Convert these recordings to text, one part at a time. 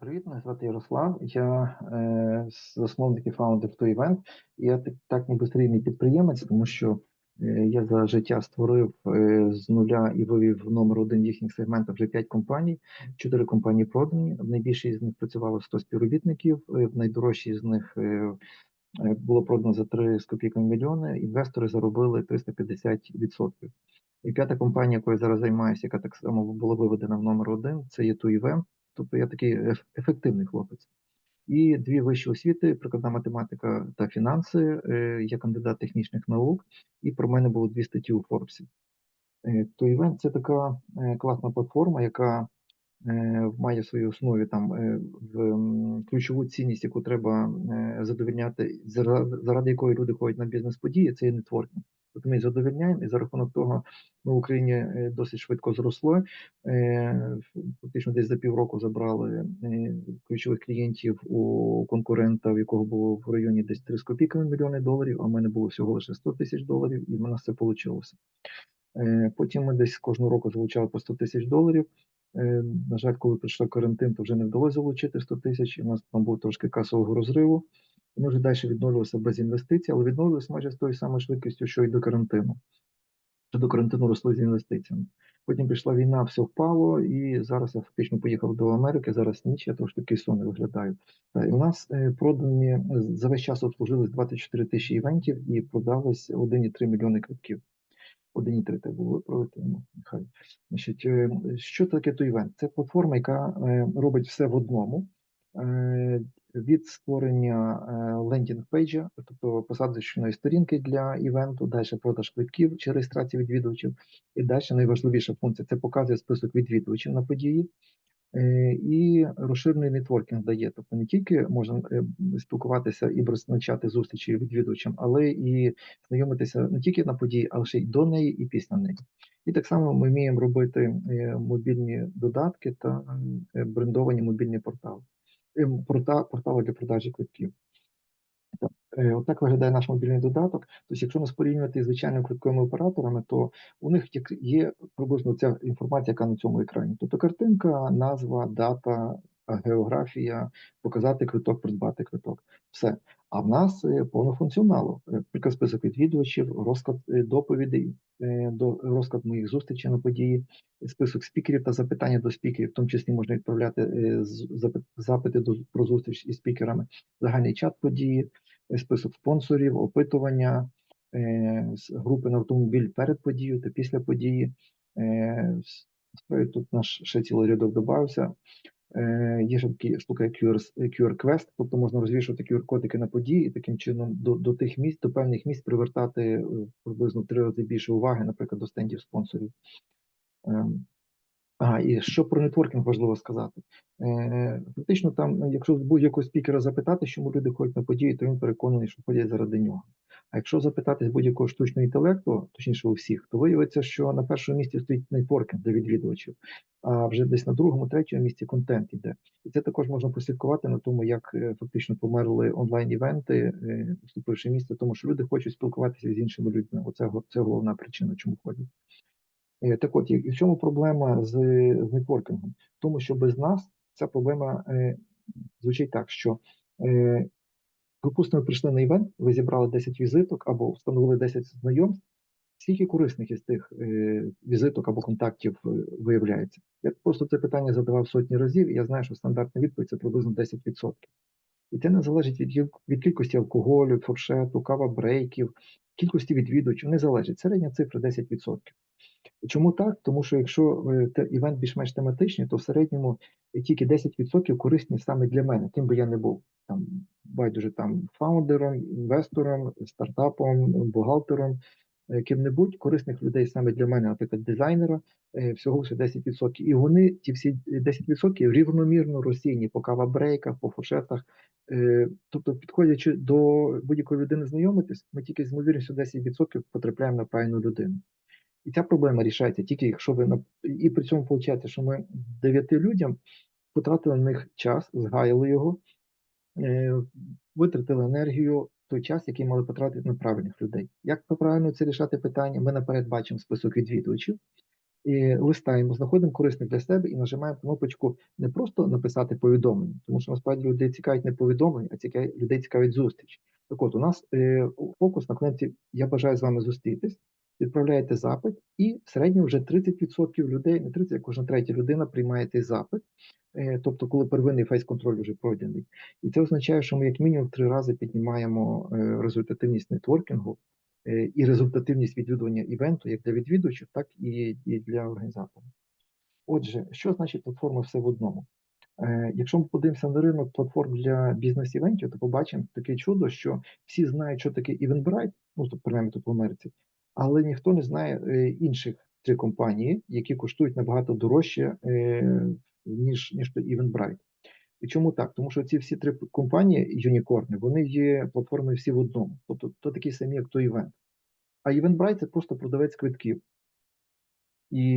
Привіт, мене звати Ярослав. Я е, засновник і фаундер івент. Я так, так ніби серійний підприємець, тому що е, я за життя створив е, з нуля і вивів номер один їхніх сегментах вже 5 компаній. Чотири компанії продані. В найбільшій з них працювало 100 співробітників, е, в найдорожчій з них е, е, було продано за 3 з копійками мільйони. Інвестори заробили 350%. І п'ята компанія, якою я зараз займаюся, яка так само була виведена в номер один, це є TUIVM. Тобто я такий ефективний хлопець. І дві вищі освіти: прикладна математика та фінанси. Е, Я кандидат технічних наук, і про мене було дві статті у Форбсі. Е, TUIVM – це така е, класна платформа, яка має в своїй основі там в ключову цінність, яку треба задовільняти, заради якої люди ходять на бізнес-події, це є нетворкінг. Тобто ми задовільняємо, і за рахунок того ми в Україні е, досить швидко зросли. Е, Фактично десь за півроку забрали е, ключових клієнтів у конкурента, в якого було в районі десь 3 з копійками мільйони доларів, а в мене було всього лише 100 тисяч доларів, і в нас це вийшло. Потім ми десь кожного року залучали по 100 тисяч доларів. На жаль, коли прийшов карантин, то вже не вдалося залучити 100 тисяч, у нас там було трошки касового розриву. Ми вже далі відновлювалися без інвестицій, але відновлювалися майже з тою самою швидкістю, що і до карантину. Що до карантину росли з інвестиціями. Потім прийшла війна, все впало, і зараз я фактично поїхав до Америки. Зараз ніч, я трошки такий сон виглядаю. Та, І у нас е, продані за весь час обслужились 24 тисячі івентів і продалось 1,3 мільйони квитків. 1,3 треба було виправити. Ну, нехай. Значить, е, що таке той івент? Це платформа, яка е, робить все в одному. Е, Від створення лендінг-пейджа, тобто посадочної сторінки для івенту, далі продаж квитків чи реєстрація відвідувачів, і далі найважливіша функція це показує список відвідувачів на події. Е, І розширений нетворкінг дає, тобто не тільки можна е, спілкуватися і розпочати зустрічі відвідувачам, але і знайомитися не тільки на події, але ще й до неї і після неї. І так само ми вміємо робити е, мобільні додатки та е, брендовані мобільні портали, Е, порта- портали для продажі квитків. Е, Отак виглядає наш мобільний додаток. Тобто, якщо нас порівнювати з звичайними квитковими операторами, то у них є приблизно ця інформація, яка на цьому екрані. Тобто картинка, назва, дата, географія, показати квиток, придбати квиток. Все. А в нас е, повно функціоналу. Е, список відвідувачів, розклад е, доповідей, до розклад моїх зустрічей на події, список спікерів та запитання до спікерів, в тому числі можна відправляти запити про зустріч із спікерами, загальний чат події, список спонсорів, опитування, групи на автомобіль перед подією та після події. Тут наш ще цілий рядок додався. Е, Є ще такі штука, як QR, QR-квест, тобто можна розвішувати QR-кодики на події і таким чином до, до тих місць, до певних місць привертати е, приблизно три рази більше уваги, наприклад, до стендів спонсорів. Ага, і що про нетворкінг важливо сказати? Е, Фактично, там, якщо будь-якого спікера запитати, чому люди ходять на події, то він переконаний, що ходять заради нього. А якщо запитати будь-якого штучного інтелекту, точніше у всіх, то виявиться, що на першому місці стоїть нетворкінг для відвідувачів, а вже десь на другому, третьому місці контент іде. І це також можна прослідкувати на тому, як е, фактично померли онлайн-івенти, е, вступивши місце, тому що люди хочуть спілкуватися з іншими людьми. Оце це головна причина, чому ходять. Е, Так от, в чому проблема з, нетворкінгом? Тому, що без нас ця проблема е, звучить так, що, е, припустимо, ви прийшли на івент, ви зібрали 10 візиток або встановили 10 знайомств, скільки корисних із тих візиток або контактів виявляється? Я просто це питання задавав сотні разів, і я знаю, що стандартна відповідь це приблизно 10%. І це не залежить від, від кількості алкоголю, фуршету, кава-брейків, кількості відвідувачів, не залежить. Середня цифра 10%. Чому так? Тому що якщо е, івент більш-менш тематичний, то в середньому тільки 10% корисні саме для мене, ким би я не був. Там байдуже там фаундером, інвестором, стартапом, бухгалтером, ким-небудь корисних людей саме для мене, наприклад, дизайнера, е, всього лише 10%. І вони, ті всі 10% рівномірно розсіяні по кавабрейках, по фуршетах. Е, Тобто, підходячи до будь-якої людини знайомитись, ми тільки з ймовірністю 10% потрапляємо на правильну людину. І ця проблема рішається тільки, якщо ви на і при цьому виходить, що ми дев'яти людям потратили на них час, згаяли його, е, витратили енергію, той час, який мали потратити на правильних людей. Як правильно це рішати питання? Ми наперед бачимо список відвідувачів. і листаємо, знаходимо корисне для себе і нажимаємо кнопочку не просто написати повідомлення, тому що насправді людей цікавить не повідомлення, а цікавить, людей цікавить зустріч. Так от, у нас е, фокус на кнопці Я бажаю з вами зустрітись. Відправляєте запит, і в середньому вже 30% людей, не 30, а кожна третя людина приймає цей запит. Е, тобто, коли первинний фейс-контроль вже пройдений. І це означає, що ми як мінімум три рази піднімаємо е, результативність нетворкінгу е, і результативність відвідування івенту як для відвідувачів, так і, для організаторів. Отже, що значить платформа все в одному? Якщо ми подивимося на ринок платформ для бізнес-івентів, то побачимо таке чудо, що всі знають, що таке Eventbrite, ну тобто, принаймні тут в Америці, але ніхто не знає е, інших три компанії, які коштують набагато дорожче, е, ніж, ніж то Eventbrite. І чому так? Тому що ці всі три компанії юнікорни, вони є платформою всі в одному. Тобто то такі самі, як той івент. А Eventbrite – це просто продавець квитків. І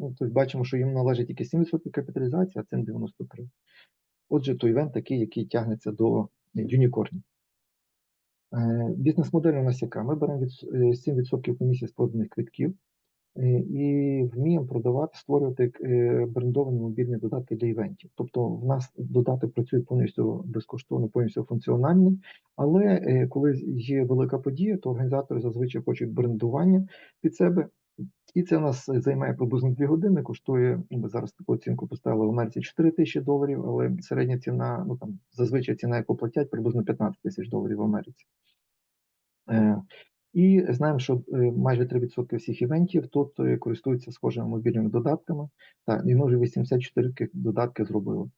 ну, тобто бачимо, що їм належить тільки 7% капіталізації, а цим 93%. Отже, то івент такий, який тягнеться до юнікорнів. Е, Бізнес-модель у нас яка? Ми беремо від е, 7% комісії з проданих квитків е, і вміємо продавати, створювати е, брендовані мобільні додатки для івентів. Тобто в нас додаток працює повністю безкоштовно, повністю функціональний, але е, коли є велика подія, то організатори зазвичай хочуть брендування під себе. І це у нас займає приблизно 2 години, коштує, ми зараз таку оцінку поставили в Америці 4 тисячі доларів, але середня ціна, ну там зазвичай ціна, яку платять, приблизно 15 тисяч доларів в Америці. Е, і знаємо, що е, майже 3% всіх івентів тут е, користуються схожими мобільними додатками. Так, і ми вже 84 таких додатки зробили.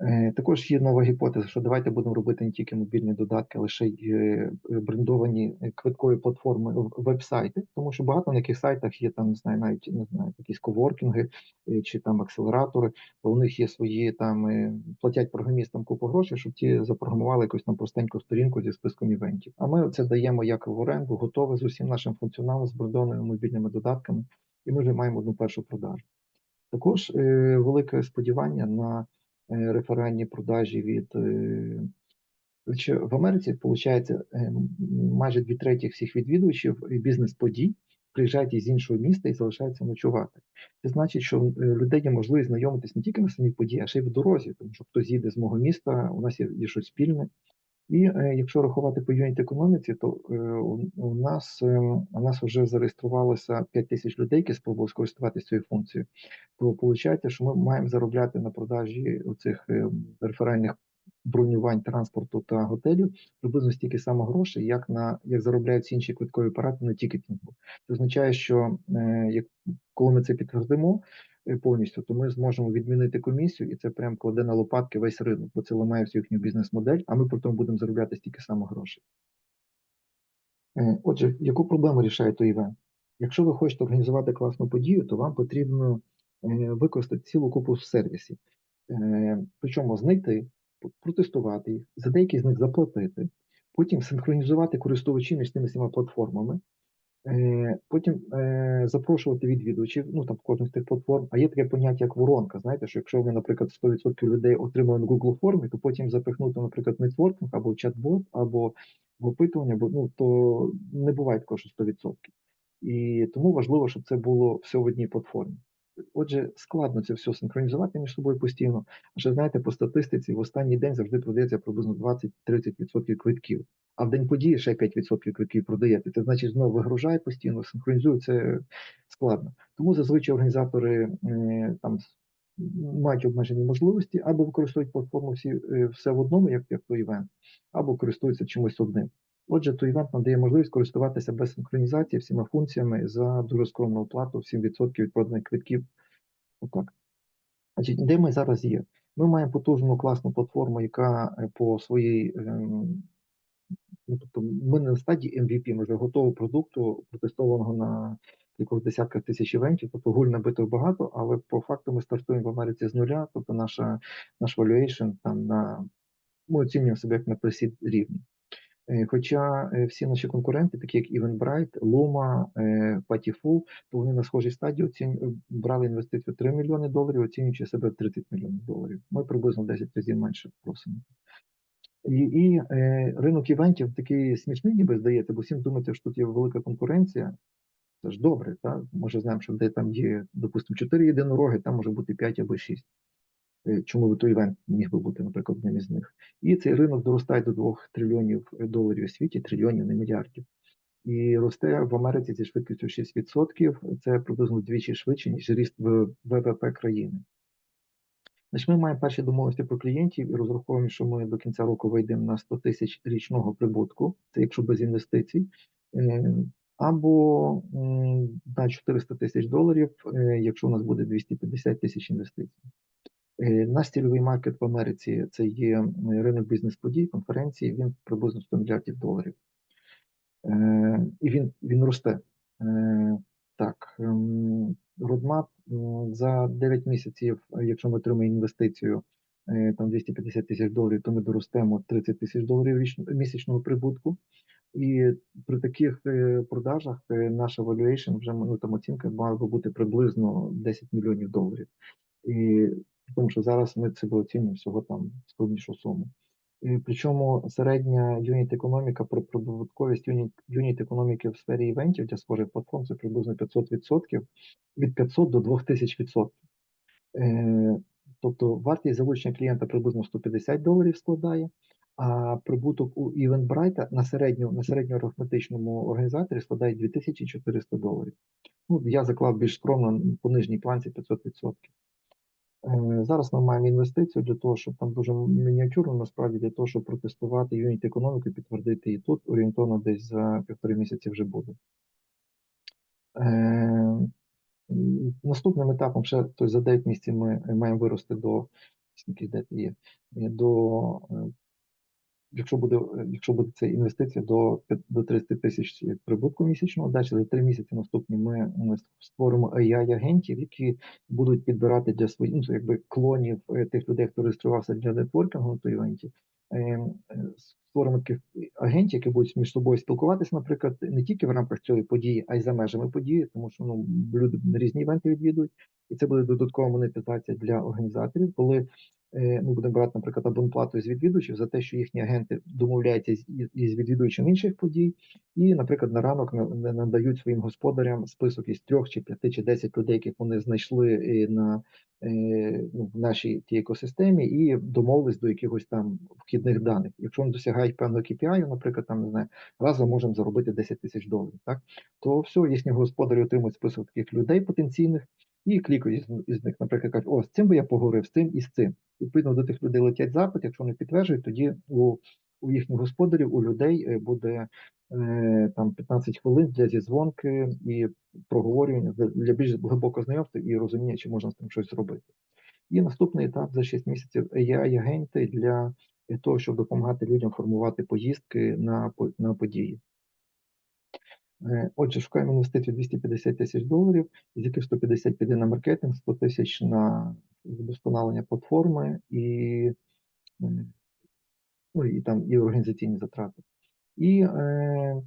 Е, Також є нова гіпотеза, що давайте будемо робити не тільки мобільні додатки, лише й е, брендовані е, квиткові платформи веб-сайти, тому що багато на яких сайтах є там, не знаю, навіть не знаю, якісь коворкінги чи там акселератори, то у них є свої там платять програмістам купу грошей, щоб ті запрограмували якусь там простеньку сторінку зі списком івентів. А ми це даємо як в оренду, готове з усім нашим функціоналом, з брендованими мобільними додатками, і ми вже маємо одну першу продажу. Також е, велике сподівання на реферальні продажі від е, в Америці, виходить, майже дві треті всіх відвідувачів е, бізнес-подій приїжджають із іншого міста і залишаються ночувати. Це значить, що е, людей є можливість знайомитись не тільки на самій події, а ще й в дорозі, тому що хтось їде з мого міста, у нас є щось спільне. І е, якщо рахувати по юніт економіці, то е, у, нас е, у нас вже зареєструвалося 5 тисяч людей, які спробували скористуватися цією функцією. То виходить, що ми маємо заробляти на продажі цих реферальних бронювань транспорту та готелів приблизно стільки само грошей, як на як заробляють інші квиткові оператори на тікетінгу. Це означає, що як коли ми це підтвердимо повністю, то ми зможемо відмінити комісію, і це прям кладе на лопатки весь ринок, бо це ламає всю їхню бізнес-модель, а ми при тому будемо заробляти стільки само грошей. Е, Отже, яку проблему рішає той івент? Якщо ви хочете організувати класну подію, то вам потрібно е, використати цілу купу сервісів. Е, Причому знайти, протестувати їх, за деякі з них заплатити, потім синхронізувати користувачів між тими всіма платформами, е, потім е, запрошувати відвідувачів, ну там кожних з тих платформ, а є таке поняття як воронка. Знаєте, що якщо ви, наприклад, 100% людей отримали на Google формі, то потім запихнути, наприклад, нетворкінг або чат-бот, або опитування, бо ну то не буває такого, що 100%. І тому важливо, щоб це було все в одній платформі. Отже, складно це все синхронізувати між собою постійно. А ще знаєте, по статистиці в останній день завжди продається приблизно 20-30% квитків, а в день події ще 5% квитків продаєте. Це значить, знову вигружає постійно, синхронізує це складно. Тому зазвичай організатори е, там мають обмежені можливості або використовують платформу всі е, все в одному, як як той івент, або користуються чимось одним. Отже, той івент надає можливість користуватися без синхронізації всіма функціями за дуже скромну оплату 7% від проданих квитків. Отак. Значить, де ми зараз є? Ми маємо потужну класну платформу, яка е, по своїй, ем, ну тобто ми не на стадії MVP, ми вже готового продукту, протестованого на якихось десятках тисяч івентів, тобто гуль набито багато, але по факту ми стартуємо в Америці з нуля, тобто наша, наш valuation там на ми оцінюємо себе як на пресід рівні. Е, Хоча е, всі наші конкуренти, такі як Luma, е, Patiful, то вони на схожій стадії оціню... брали інвестицію 3 мільйони доларів, оцінюючи себе в 30 мільйонів доларів. Ми приблизно 10 разів менше просимо. І, і е, ринок івентів такий смішний, ніби здається, бо всім думаєте, що тут є велика конкуренція. це ж добре. Так? Може, знаємо, що де там є, допустимо, 4 єдинороги, там може бути 5 або 6. Е, Чому би той івент міг би бути, наприклад, одним із них. І цей ринок доростає до 2 трильйонів доларів у світі, трильйонів, не мільярдів. І росте в Америці зі швидкістю 6%. Це приблизно вдвічі швидше, ніж ріст ВВП країни. Значить, ми маємо перші домовленості про клієнтів і розраховуємо, що ми до кінця року вийдемо на 100 тисяч річного прибутку, це якщо без інвестицій, е, або на 400 тисяч доларів, е, якщо у нас буде 250 тисяч інвестицій. Е, Наш цільовий маркет в Америці це є ринок бізнес-подій, конференції, він приблизно 100 мільярдів доларів. Е, І він, він росте. Е, Так, ем, родмап за 9 місяців, якщо ми отримаємо інвестицію там 250 тисяч доларів, то ми доростемо 30 тисяч доларів місячного прибутку. І при таких продажах наша valuation вже ну, там оцінка мала би бути приблизно 10 мільйонів доларів. І тому що зараз ми себе оцінюємо всього там скромнішу суму. І причому середня юніт економіка про прибутковість юніт, економіки в сфері івентів для схожих платформ це приблизно 500%, від 500 до 2000%. Е, тобто вартість залучення клієнта приблизно 150 доларів складає, а прибуток у Eventbrite на середньо, на середньоарифметичному організаторі складає 2400 доларів. Ну, я заклав більш скромно по нижній планці 500%. Е, Зараз ми маємо інвестицію для того, щоб там дуже мініатюрно, насправді для того, щоб протестувати юніт економіки, підтвердити і тут, орієнтовно десь за півтори місяці вже буде. Е, Наступним етапом ще тобто за 9 місяців ми маємо вирости до скільки є, до е, якщо буде, якщо буде це інвестиція до, до 30 тисяч прибутку місячного, далі за 3 місяці наступні ми, ми створимо AI-агентів, які будуть підбирати для своїх ну, якби клонів е, тих людей, хто реєструвався для нетворкінгу на той івенті. Е, е, Створимо таких агентів, які будуть між собою спілкуватися, наприклад, не тільки в рамках цієї події, а й за межами події, тому що ну, люди різні івенти відвідують, і це буде додаткова монетизація для організаторів, коли ми будемо брати, наприклад, абонплату з відвідувачів за те, що їхні агенти домовляються із- відвідувачем інших подій, і, наприклад, на ранок на- на- надають своїм господарям список із трьох чи п'яти чи десять людей, яких вони знайшли е, на е, ну, в нашій тій екосистемі, і домовились до якихось там вхідних даних. Якщо вони досягають певного KPI, наприклад, там не знаю, разом можемо заробити 10 тисяч доларів, так то все, їхні господарі отримують список таких людей потенційних. І клікають із, із них, наприклад, кажуть, о, з цим би я поговорив, з цим і з цим. Відповідно до тих людей летять запит. Якщо вони підтверджують, тоді у, у їхніх господарів, у людей е, буде е, там 15 хвилин для зізвонки і проговорювання для- більш глибокого знайомства і розуміння, чи можна з тим щось зробити. І наступний етап за 6 місяців AI-агенти для того, щоб допомагати людям формувати поїздки на, на події. Е, Отже, шукаємо інвестицію 250 тисяч доларів, з яких 150 піде на маркетинг, 100 тисяч на вдосконалення платформи і, е, ну, і там і організаційні затрати. І е,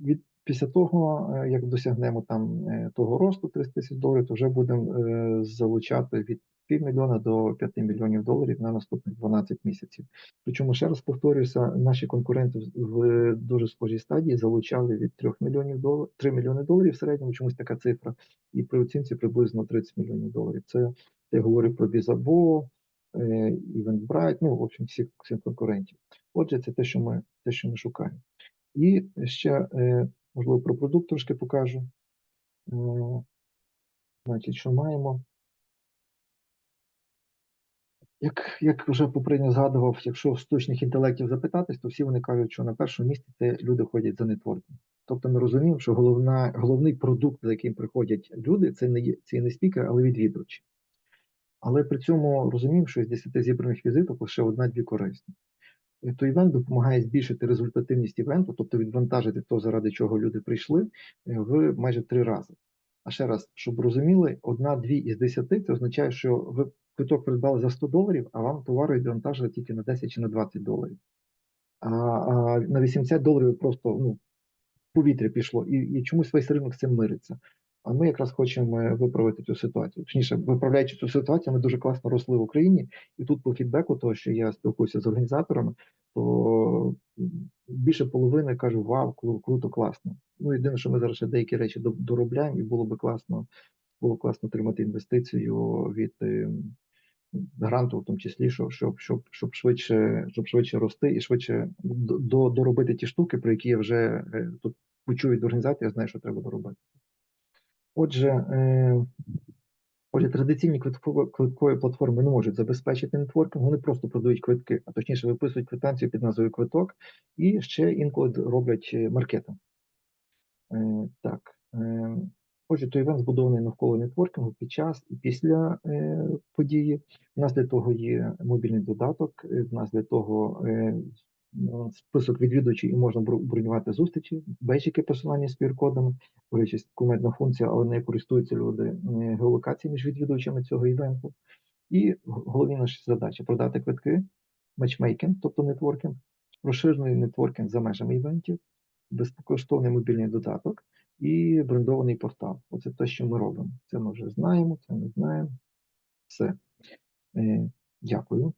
від, після того, е, як досягнемо там е, того росту 300 тисяч доларів, то вже будемо е, залучати від півмільйона до 5 мільйонів доларів на наступних 12 місяців. Причому ще раз повторюся, наші конкуренти в- дуже схожій стадії залучали від 3 мільйонів доларів 3 мільйони доларів в середньому, чомусь така цифра, і при оцінці приблизно 30 мільйонів доларів. Це я говорю про Візабо, Eventbrite, ну в общем, всіх, всіх конкурентів. Отже, це те, що ми те, що ми шукаємо. І ще, можливо, про продукт трошки покажу. Значить, що маємо? Як, як вже попередньо згадував, якщо в штучних інтелектів запитатись, то всі вони кажуть, що на першому місці це люди ходять за нетворкінг. Тобто ми розуміємо, що головна, головний продукт, за яким приходять люди, це не це не спікер, але відвідувачі. Але при цьому розуміємо, що з 10 зібраних візиток лише одна-дві корисні. І То івент допомагає збільшити результативність івенту, тобто відвантажити то, заради чого люди прийшли, е, в майже три рази. А ще раз, щоб розуміли, одна-дві із десяти це означає, що ви квиток придбали за 100 доларів, а вам товару відвантажили тільки на 10 чи на 20 доларів. А, а на 80 доларів просто ну, повітря пішло. І, і чомусь весь ринок з цим мириться. А ми якраз хочемо е, виправити цю ситуацію. Точніше, виправляючи цю ситуацію, ми дуже класно росли в Україні, і тут по фідбеку, того, що я спілкуюся з організаторами, то більше половини кажуть, вау, круто, класно. Ну, єдине, що ми зараз ще деякі речі доробляємо, і було би класно, було класно отримати інвестицію від е, гранту, в тому числі, щоб, щоб, щоб, швидше, щоб швидше рости і швидше до, до- доробити ті штуки, про які я вже е, тут почув від організації, я знаю, що треба доробити. Отже, е, отже, традиційні квиткові, платформи не можуть забезпечити нетворкінг, вони просто продають квитки, а точніше виписують квитанцію під назвою квиток і ще інколи роблять е, маркетинг. Е, так. Отже, той івент збудований навколо нетворкінгу під час і після е, події. У нас для того є мобільний додаток, в нас для того список відвідувачів і можна бронювати зустрічі, бейджики посилання з QR-кодами, до речі, кумедна функція, але не користуються люди геолокацією між відвідувачами цього івенту. І г- головні наші задачі продати квитки, матчмейкінг, тобто нетворкінг, розширений нетворкінг за межами івентів, безкоштовний мобільний додаток і брендований портал. Оце те, що ми робимо. Це ми вже знаємо, це ми знаємо. Все. Е, Дякую.